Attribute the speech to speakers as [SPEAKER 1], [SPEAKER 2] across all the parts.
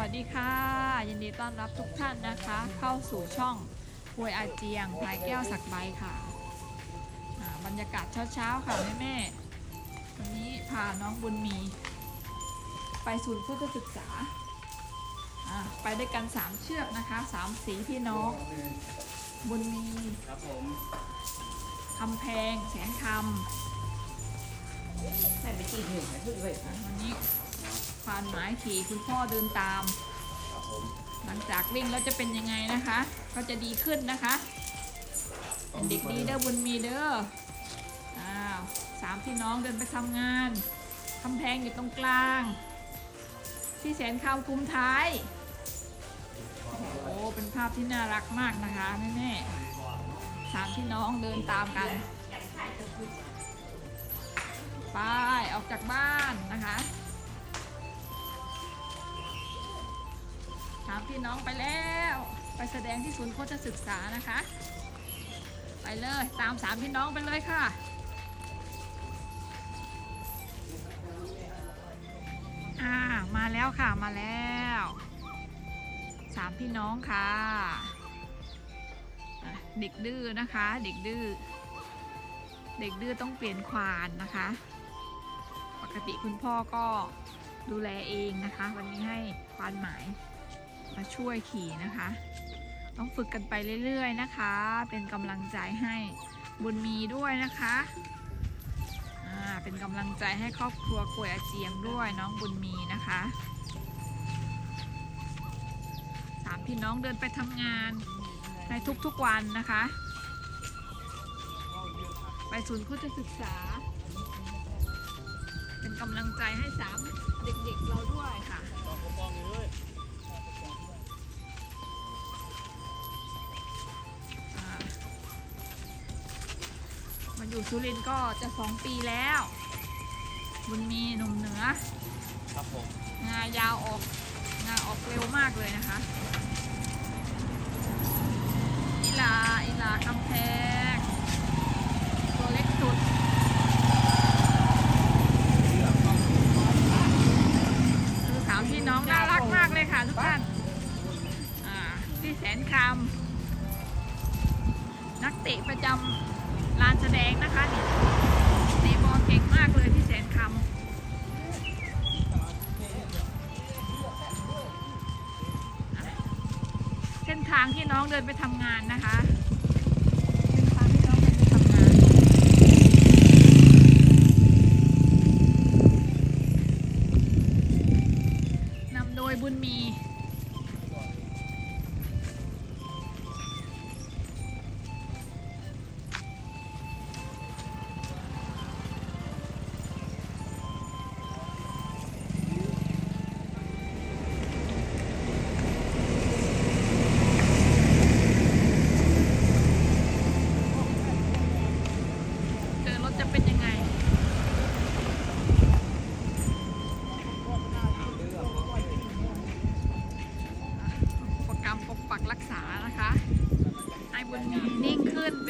[SPEAKER 1] วัสดีค่ะ ยินดีต้อนรับทุกท่านนะคะ เข้าสู่ช่องปวยอาเจียงพลายแก้วสักใบค่ะอ่าบรรยากาศเช้าๆค่ะแม่แม่ๆวันนี้พาน้องบุญมี ไปศูนย์พุทธศึกษาอ่าไปด้วยกัน 3 เชือกนะคะสามสีพี่น้อง บุญมี
[SPEAKER 2] ครับผม
[SPEAKER 1] คำแพงแสนค
[SPEAKER 2] ใส่ไปกี่หนึ่งนะคือเลยำ
[SPEAKER 1] อะวันนี้ ผ่านหมายขี่คุณพ่อเดินตาม
[SPEAKER 2] ครับผม
[SPEAKER 1] หลังจากวิ่งแล้วจะเป็นยังไงนะคะ ก็จะดีขึ้นนะคะเป็นเด็กดีเด้อบุญมีเด้อ อ้าวสามพี่น้องเดินไปทำงานคำแพงอยู่ตรงกลาง พี่แสนคำคุมท้าย โอ้โหเป็นภาพที่น่ารักมากนะคะแม่แม่ๆสามพี่น้องเดินตามกันไปออกจากบ้านนะคะามพี่น้องไปแล้ว ไปแสดงที่ศูนย์โคชศึกษานะคะ ไปเลยตามสามพี่น้องไปเลยค่ะอ่ามาแล้วค่ะมาแล้วสามพี่น้องค่ะอะเด็กดื้อนะคะ เด็กดื้อเด็กดื้อต้องเปลี่ยนควานนะคะ ปกติคุณพ่อก็ดูแลเองนะคะ วันนี้ให้ควานหมาย มาช่วยขี่นะคะ ต้องฝึกกันไปเรื่อยๆนะคะ เป็นกำลังใจให้บุญมีด้วยนะคะเป็นกำลังใจให้ครอบครัวกวยอาเจียงด้วยน้องบุญมีนะคะสามพี่น้องเดินไปทำงานในทุกๆวันนะคะ ไปศูนย์คุชศึกษา เป็นกำลังใจให้สามเด็กๆเราด้วยค่ะ อยู่สุรินทร์ก็จะสองปีแล้ว บุญมีหนุ่มเหนือ
[SPEAKER 2] ครับผม
[SPEAKER 1] งายาวออก งาออกเร็วมากเลยนะคะอีลาอีลากำแพงตัวเล็กสุดคือสามพี่น้องน่ารักมากเลยค่ะทุกท่านอ่าพี่แสนคำนักเตะประจำ ลานแสดงนะคะนี่ตีบอลเก่งมากเลยพี่แสนคำเส้นทางที่น้องเดินไปทำงานนะคะ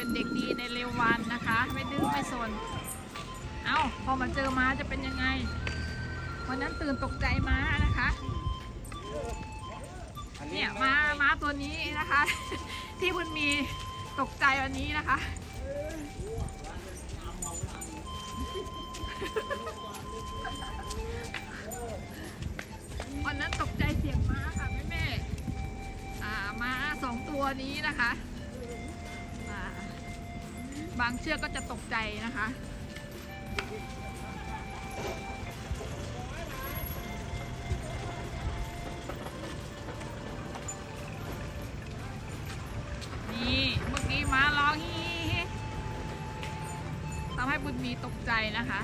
[SPEAKER 1] เป็นเด็กดีในเร็ววันนะคะ ไม่ดื้อไม่สน เอา้าพอมาเจอม้าจะเป็นยังไง วันนั้นตื่นตกใจม้านะคะเนี่ยม้าม้าตัวนี้นะคะ ที่บุญมีตกใจวันนี้นะคะวันนั้นตกใจเสียงม้าค่ะแม่แม่อ่าม้าสองตัวนี้นะคะ บางเชือกก็จะตกใจนะคะ นี่เมื่อกี้ม้าร้องฮีทำให้บุญมีตกใจนะคะ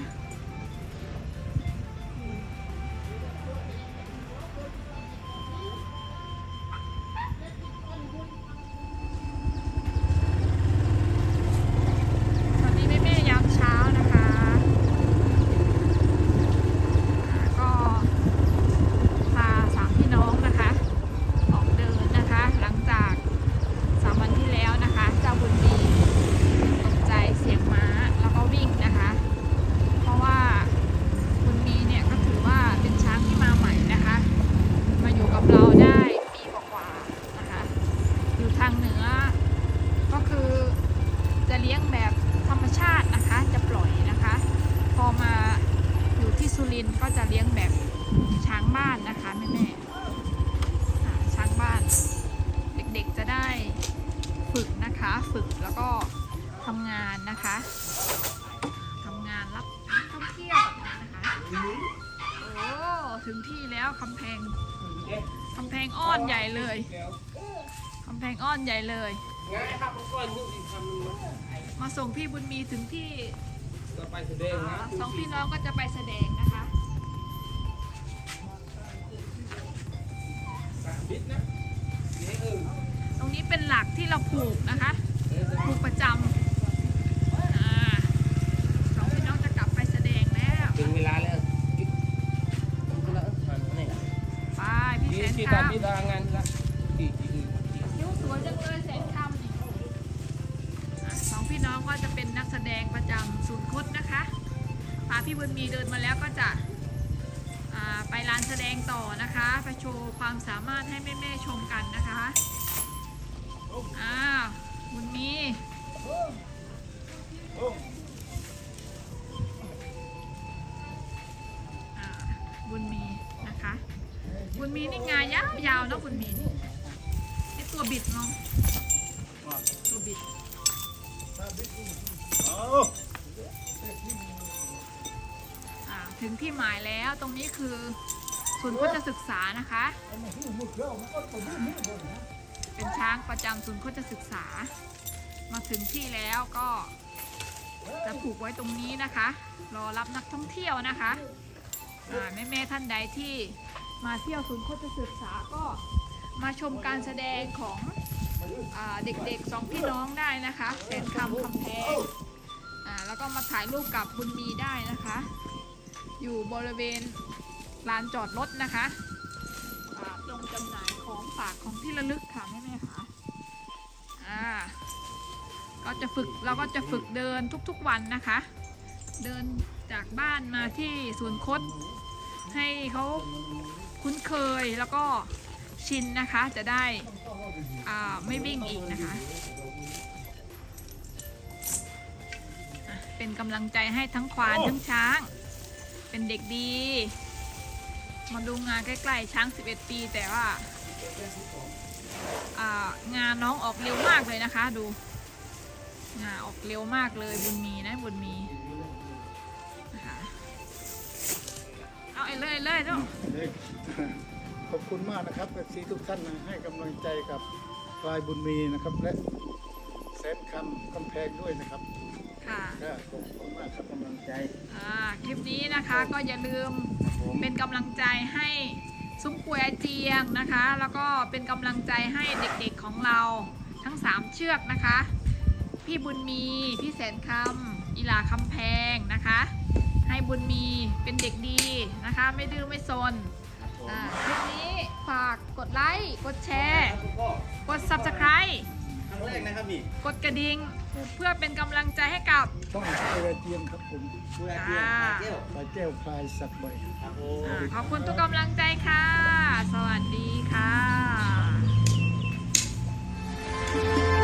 [SPEAKER 1] ลินก็จะเลี้ยงแบบช้างบ้านนะคะแม่ๆช้างบ้าน เด็กๆจะได้ฝึกนะคะฝึกแล้วก็ทำงานนะคะทำงานรับท่องเที่ยวแบบนี้นะคะโอ้ถึงที่แล้วคำแพงคำแพงอ้อนใหญ่เลยคำแพงอ้อนใหญ่เลย
[SPEAKER 2] มา
[SPEAKER 1] ส่งพี่บุญมีถึงที่
[SPEAKER 2] ส
[SPEAKER 1] องพี่น้องก็จะไปแสดงนะคะ ตรงนี้เป็นหลักที่เราผูกนะคะผูกประจำอ่าสองพี่น้องจะกลับไปแสดงแล้ว
[SPEAKER 2] ถึงเวลาแล้วจุดต้องก็แล้วหันนี่
[SPEAKER 1] ไปพี่
[SPEAKER 2] ที่
[SPEAKER 1] แสน
[SPEAKER 2] ที่
[SPEAKER 1] ค
[SPEAKER 2] ตามที่ทางงานละที่ที่อื่นำ
[SPEAKER 1] คิ้วสวยจังเลยแสนคำนี่อะสองพี่น้องก็จะเป็นนักแสดงประจำศูนย์คดนะคะพาพี่บุญมีเดินมาแล้วก็จะ อ่าไปร้านแสดงต่อนะคะ ไปโชว์ความสามารถให้แม่ๆชมกันนะคะอ้าวบุญมีอ่าบุญมีนะคะ บุญมีนี่งายาวยาวๆเนาะบุญมีนี่ไอตัวบิดเนาะตัวบิด ถึงที่หมายแล้วตรงนี้คือศูนย์โฆษศึกษานะคะ เป็นช้างประจำศูนย์โฆษศึกษา มาถึงที่แล้วก็จะผูกไว้ตรงนี้นะคะ รอรับนักท่องเที่ยวนะคะอ่แม่ๆท่านใดที่มาเที่ยวศูนย์โฆษศึกษาก็มาชมการแสดงของอเด็กๆสองพี่น้องได้นะคะแสนคำคำแพงแล้วก็มาถ่ายรูปกับบุญมีได้นะคะ อยู่บริเวณลานจอดรถนะคะตรงจำหน่ายของฝากของที่ระลึกค่ะแม่ๆค่ะอ่าก็จะฝึกเราก็จะฝึกเดินทุกๆวันนะคะ เดินจากบ้านมาที่ศูนคดให้เขาคุ้นเคยแล้วก็ชินนะคะจะได้อ่าไม่วิ่งอีกนะคะ เป็นกำลังใจให้ทั้งควานทั้งช้าง เป็นเด็กดี มาดูงานใกล้ๆช้าง 11 ปี แต่ว่าางานน้องออกเร็วมากเลยนะคะ ดู งานออกเร็วมากเลยบุญมีนะบุญมีนะคะเอาไอ้เลยเลยลูก
[SPEAKER 3] ขอบคุณมากนะครับซีทุกท่านนะให้กำลังใจกับพลายบุญมีนะครับ และแสนคำกำแพงด้วยนะครับ
[SPEAKER 1] ค่ะ
[SPEAKER 3] ก็ขอบคุณมากครับกำลังใจ
[SPEAKER 1] อ่าคลิปนี้นะคะก็อย่าลืม
[SPEAKER 3] ครับผม
[SPEAKER 1] เป็นกำลังใจให้ซุ้มกวยอาเจียงนะคะ แล้วก็เป็นกำลังใจให้เด็กๆของเราทั้ง 3 เชือกนะคะ พี่บุญมีพี่แสนคำอีหลาคำแพงนะคะ ให้บุญมีเป็นเด็กดีนะคะ ไม่ดื้อไม่ซนอ่าคลิปนี้ฝากกดไลค์กดแชร์กด subscribe
[SPEAKER 2] ครั้งแรกนะครับนี่
[SPEAKER 1] กดกระดิ่ง เพื่อเป็นกำลังใจให้กับ
[SPEAKER 3] ต้องไปลาเจียมครับผม
[SPEAKER 2] ดูเพื่อน
[SPEAKER 1] พา
[SPEAKER 2] เที่ยม
[SPEAKER 3] ปลาแก้วพลายสักใบ
[SPEAKER 1] ขอบคุณทุกกำลังใจค่ะ สวัสดีค่ะ